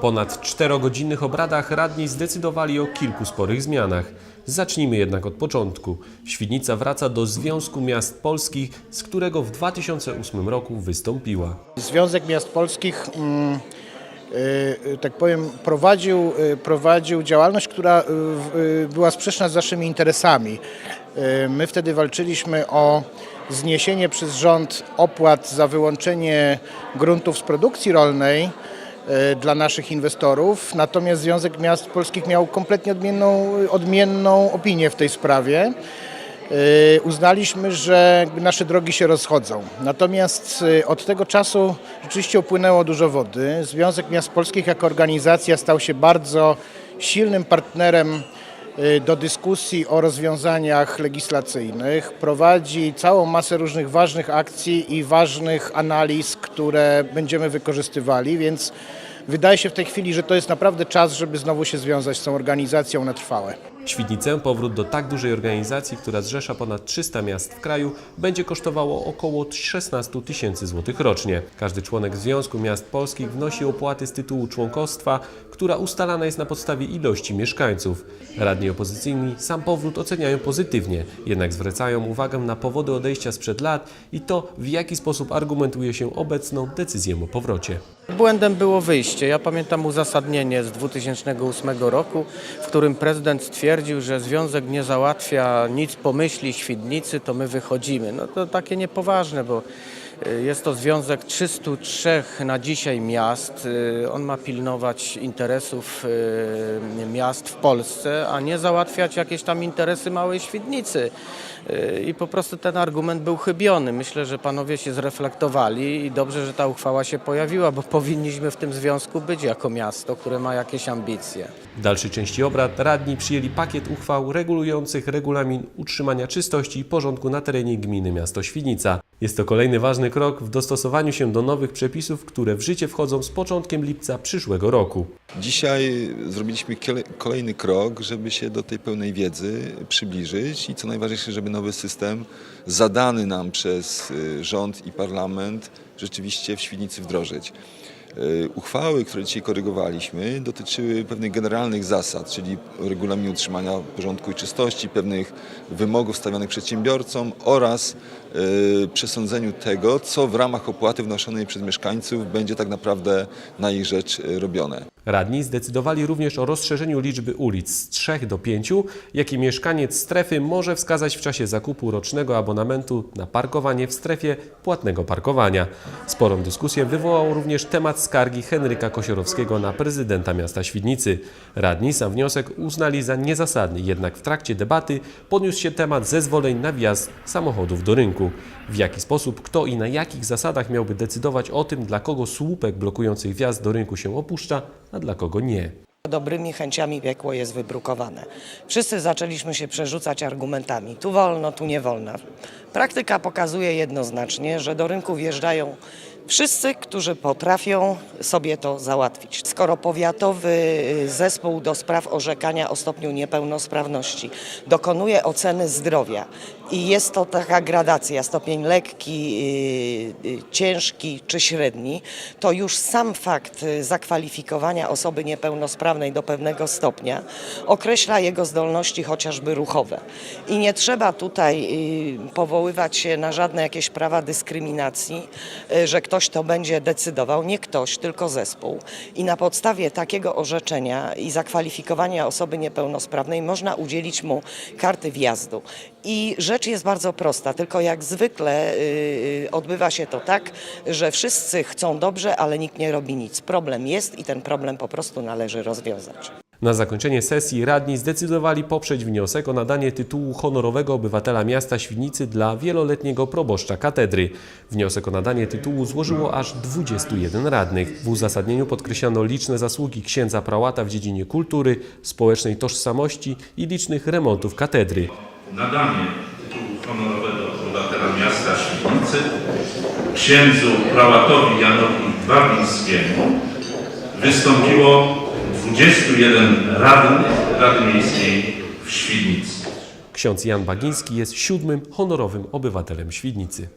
ponad czterogodzinnych obradach radni zdecydowali o kilku sporych zmianach. Zacznijmy jednak od początku. Świdnica wraca do Związku Miast Polskich, z którego w 2008 roku wystąpiła. Związek Miast Polskich, mm, y, tak powiem, prowadził, y, prowadził działalność, która y, y, była sprzeczna z naszymi interesami. Y, My wtedy walczyliśmy o zniesienie przez rząd opłat za wyłączenie gruntów z produkcji rolnej y, dla naszych inwestorów, natomiast Związek Miast Polskich miał kompletnie odmienną, odmienną opinię w tej sprawie. Yy, uznaliśmy, że nasze drogi się rozchodzą. Natomiast yy, od tego czasu rzeczywiście upłynęło dużo wody. Związek Miast Polskich jako organizacja stał się bardzo silnym partnerem do dyskusji o rozwiązaniach legislacyjnych. Prowadzi całą masę różnych ważnych akcji i ważnych analiz, które będziemy wykorzystywali, więc wydaje się w tej chwili, że to jest naprawdę czas, żeby znowu się związać z tą organizacją na trwałe. Świdnicę powrót do tak dużej organizacji, która zrzesza ponad 300 miast w kraju, będzie kosztowało około 16 tysięcy złotych rocznie. Każdy członek Związku Miast Polskich wnosi opłaty z tytułu członkostwa, która ustalana jest na podstawie ilości mieszkańców. Radni opozycyjni sam powrót oceniają pozytywnie, jednak zwracają uwagę na powody odejścia sprzed lat i to, w jaki sposób argumentuje się obecną decyzją o powrocie. Błędem było wyjście. Ja pamiętam uzasadnienie z 2008 roku, w którym prezydent stwierdził, że związek nie załatwia nic pomyśli Świdnicy, to my wychodzimy. No to takie niepoważne, bo jest to związek 303 na dzisiaj miast. Y, On ma pilnować interesów y, miast w Polsce, a nie załatwiać jakieś tam interesy małej Świdnicy. Y, I po prostu ten argument był chybiony. Myślę, że panowie się zreflektowali i dobrze, że ta uchwała się pojawiła, bo powinniśmy w tym związku być jako miasto, które ma jakieś ambicje. W dalszej części obrad radni przyjęli pakiet uchwał regulujących regulamin utrzymania czystości i porządku na terenie gminy miasto Świdnica. Jest to kolejny ważny krok w dostosowaniu się do nowych przepisów, które w życie wchodzą z początkiem lipca przyszłego roku. Dzisiaj zrobiliśmy kolejny krok, żeby się do tej pełnej wiedzy przybliżyć i co najważniejsze, żeby nowy system zadany nam przez y, rząd i parlament rzeczywiście w Świdnicy wdrożyć. Y, Uchwały, które dzisiaj korygowaliśmy, dotyczyły pewnych generalnych zasad, czyli regulaminu utrzymania porządku i czystości, pewnych wymogów stawianych przedsiębiorcom oraz y, przesądzeniu tego, co w ramach opłaty wnoszonej przez mieszkańców będzie tak naprawdę na ich rzecz y, robione. Radni zdecydowali również o rozszerzeniu liczby ulic z 3 do 5, jakie mieszkaniec strefy może wskazać w czasie zakupu rocznego abonamentu na parkowanie w strefie płatnego parkowania. Sporą dyskusję wywołał również temat skargi Henryka Kosiorowskiego na prezydenta miasta Świdnicy. Radni sam wniosek uznali za niezasadny, jednak w trakcie debaty podniósł się temat zezwoleń na wjazd samochodów do rynku. W jaki sposób, kto i na jakich zasadach miałby decydować o tym, dla kogo słupek blokujących wjazd do rynku się opuszcza, a dla kogo nie. Dobrymi chęciami piekło jest wybrukowane. Wszyscy zaczęliśmy się przerzucać argumentami. Tu wolno, tu nie wolno. Praktyka pokazuje jednoznacznie, że do rynku wjeżdżają wszyscy, którzy potrafią sobie to załatwić. Skoro powiatowy y, zespół do spraw orzekania o stopniu niepełnosprawności dokonuje oceny zdrowia i jest to taka gradacja, stopień lekki, y, y, ciężki czy średni, to już sam fakt zakwalifikowania osoby niepełnosprawnej do pewnego stopnia określa jego zdolności chociażby ruchowe. I nie trzeba tutaj powoływać się na żadne jakieś prawa dyskryminacji, że ktoś to będzie decydował. Nie ktoś, tylko zespół. I na podstawie takiego orzeczenia i zakwalifikowania osoby niepełnosprawnej można udzielić mu karty wjazdu. I rzecz jest bardzo prosta, tylko jak zwykle y, odbywa się to tak, że wszyscy chcą dobrze, ale nikt nie robi nic. Problem jest i ten problem po prostu należy rozwiązać. Na zakończenie sesji radni zdecydowali poprzeć wniosek o nadanie tytułu honorowego obywatela miasta Świdnicy dla wieloletniego proboszcza katedry. Wniosek o nadanie tytułu złożyło aż 21 radnych. W uzasadnieniu podkreślano liczne zasługi księdza prałata w dziedzinie kultury, społecznej tożsamości i licznych remontów katedry. nadanie tytułu honorowego obywatela miasta Świdnicy księdzu prałatowi Janowi Babińskiemu wystąpiło 21 radnych Rady Miejskiej w Świdnicy. Ksiądz Jan Bagiński jest siódmym honorowym obywatelem Świdnicy.